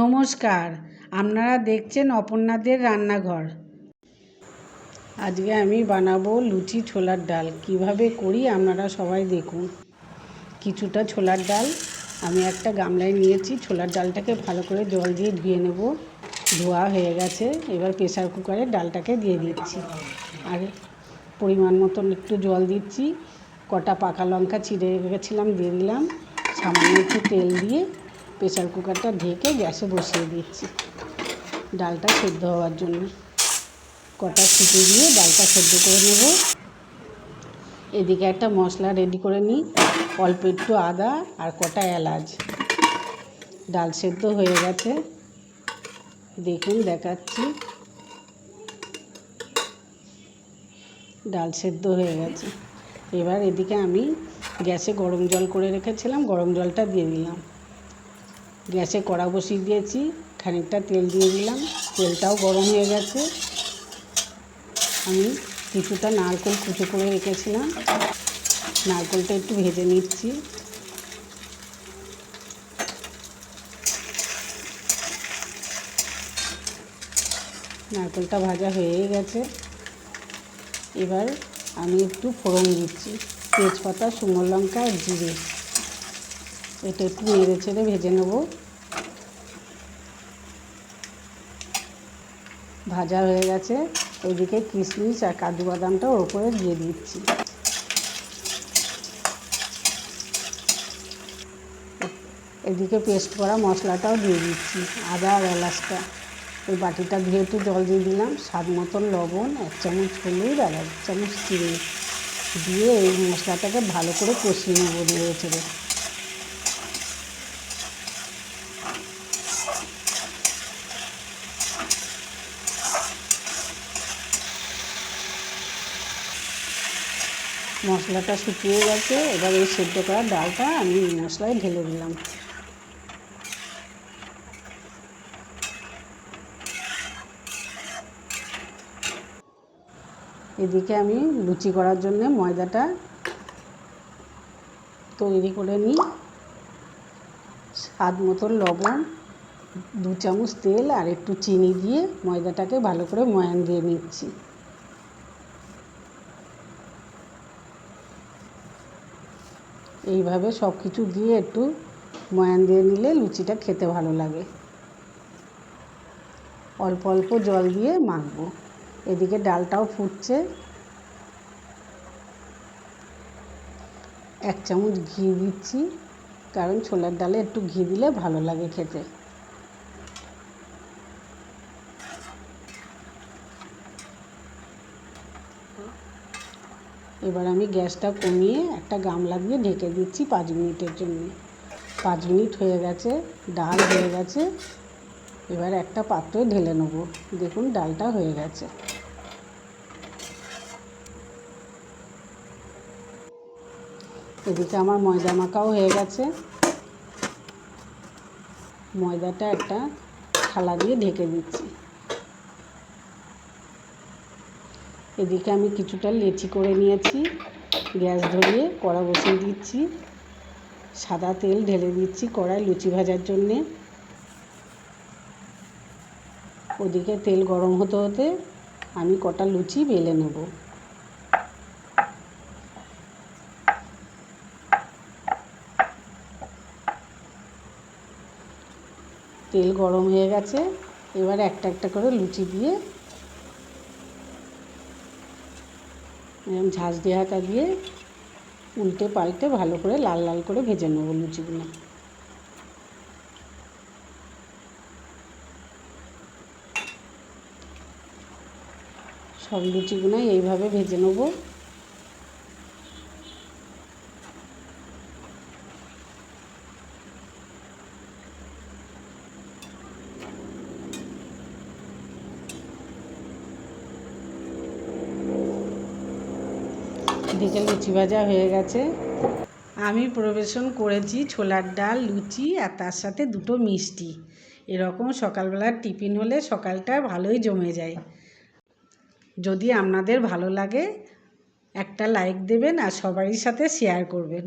নমস্কার, আপনারা দেখছেন অপর্ণাদের রান্নাঘর। আজকে আমি বানাবো লুচি ছোলার ডাল। কীভাবে করি আপনারা সবাই দেখুন। কিছুটা ছোলার ডাল, আমি একটা গামলায় নিয়েছি। ছোলার ডালটাকে ভালো করে জল দিয়ে ধুয়ে নেব। ধোয়া হয়ে গেছে, এবার প্রেসার কুকারে ডালটাকে দিয়ে দিচ্ছি। আর পরিমাণ মতন একটু জল দিচ্ছি। কটা পাকা লঙ্কা চিড়ে রেখেছিলাম, দিয়ে দিলাম। সামান্য একটু তেল দিয়ে প্রেসার কুকারটা ঢেকে গ্যাসে বসিয়ে দিচ্ছি। ডালটা সেদ্ধ হওয়ার জন্য। কটা সিটি দিয়ে ডালটা সেদ্ধ করে নেব। এদিকে একটা মশলা রেডি করে নিই। অল্প একটু আদা আর কটা এলাচ। ডাল সেদ্ধ হয়ে গেছে। দেখুন, দেখাচ্ছি। ডাল সেদ্ধ হয়ে গেছে। এবার এদিকে আমি গ্যাসে গরম জল করে রেখেছিলাম। গরম জলটা দিয়ে দিলাম। গ্যাসে কড়া বসিয়ে দিয়েছি, খানিকটা তেল দিয়ে দিলাম, তেলটাও গরম হয়ে গেছে। আমি কিছুটা নারকেল কুচো করে রেখেছিলাম, নারকেলটা একটু ভেজে নিচ্ছি। নারকেলটা ভাজা হয়েই গেছে। এবার আমি একটু ফোড়ন দিচ্ছি, তেজপাতা, শুকনো লঙ্কা, আর জিরে। এটা একটু নেড়ে ছেড়ে ভেজে নেব। ভাজা হয়ে গেছে। ওইদিকে কিশমিশ আর কাজু বাদামটা ওর উপরে দিয়ে দিচ্ছি। এদিকে পেস্ট করা মশলাটাও দিয়ে দিচ্ছি, আদা আর এলাচটা। ওই বাটিটা ধুয়ে একটু জল দিয়ে দিলাম, স্বাদ মতন লবণ, এক চামচ হলুদ আর এক চামচ চিনি দিয়ে এই মশলাটাকে ভালো করে কষিয়ে নেব নেড়ে ছেড়ে মশলাটা শুকিয়ে গেছে, এবার এই সেদ্ধ করা ডালটা আমি মশলায় ঢেলে দিলাম। এদিকে আমি লুচি করার জন্যে ময়দাটা তৈরি করে নিই। স্বাদ মতন লবণ, দু চামচ তেল আর একটু চিনি দিয়ে ময়দাটাকে ভালো করে ময়ান দিয়ে নিচ্ছি। এইভাবে সব কিছু দিয়ে একটু ময়ান দিয়ে নিলে লুচিটা খেতে ভালো লাগে। অল্প অল্প জল দিয়ে মাখবো। এদিকে ডালটাও ফুটছে। এক চামচ ঘি দিচ্ছি, কারণ ছোলার ডালে একটু ঘি দিলে ভালো লাগে খেতে। এবার আমি গ্যাসটা কমিয়ে একটা গামলা দিয়ে ঢেকে দিচ্ছি পাঁচ মিনিটের জন্য। পাঁচ মিনিট হয়ে গেছে, ডাল হয়ে গেছে। এবার একটা পাত্রে ঢেলে নেব। দেখুন, ডালটা হয়ে গেছে। এদিকে আমার ময়দা মাখাও হয়ে গেছে। ময়দাটা একটা থালা দিয়ে ঢেকে দিচ্ছি। এদিকে আমি কিছুটা লেচি করে নিয়েছি, গ্যাস ধরিয়ে কড়া বসিয়ে দিচ্ছি, সাদা তেল ঢেলে দিচ্ছি কড়ায় লুচি ভাজার জন্যে। ওদিকে তেল গরম হতে হতে আমি কটা লুচি বেলে নেব। তেল গরম হয়ে গেছে, এবার একটা একটা করে লুচি দিয়ে এরকম ঝাঁঝ দিয়ে হাতা দিয়ে উল্টে পাল্টে ভালো করে লাল লাল করে ভেজে নেব লুচিগুলো। সব লুচিগুলো এইভাবে ভেজে নেব। এদিকে লুচি ভাজা হয়ে গেছে। আমি পরিবেশন করেছি ছোলার ডাল, লুচি আর তার সাথে দুটো মিষ্টি। এরকম সকালবেলার টিফিন হলে সকালটা ভালোই জমে যায়। যদি আপনাদের ভালো লাগে, একটা লাইক দেবেন আর সবারই সাথে শেয়ার করবেন।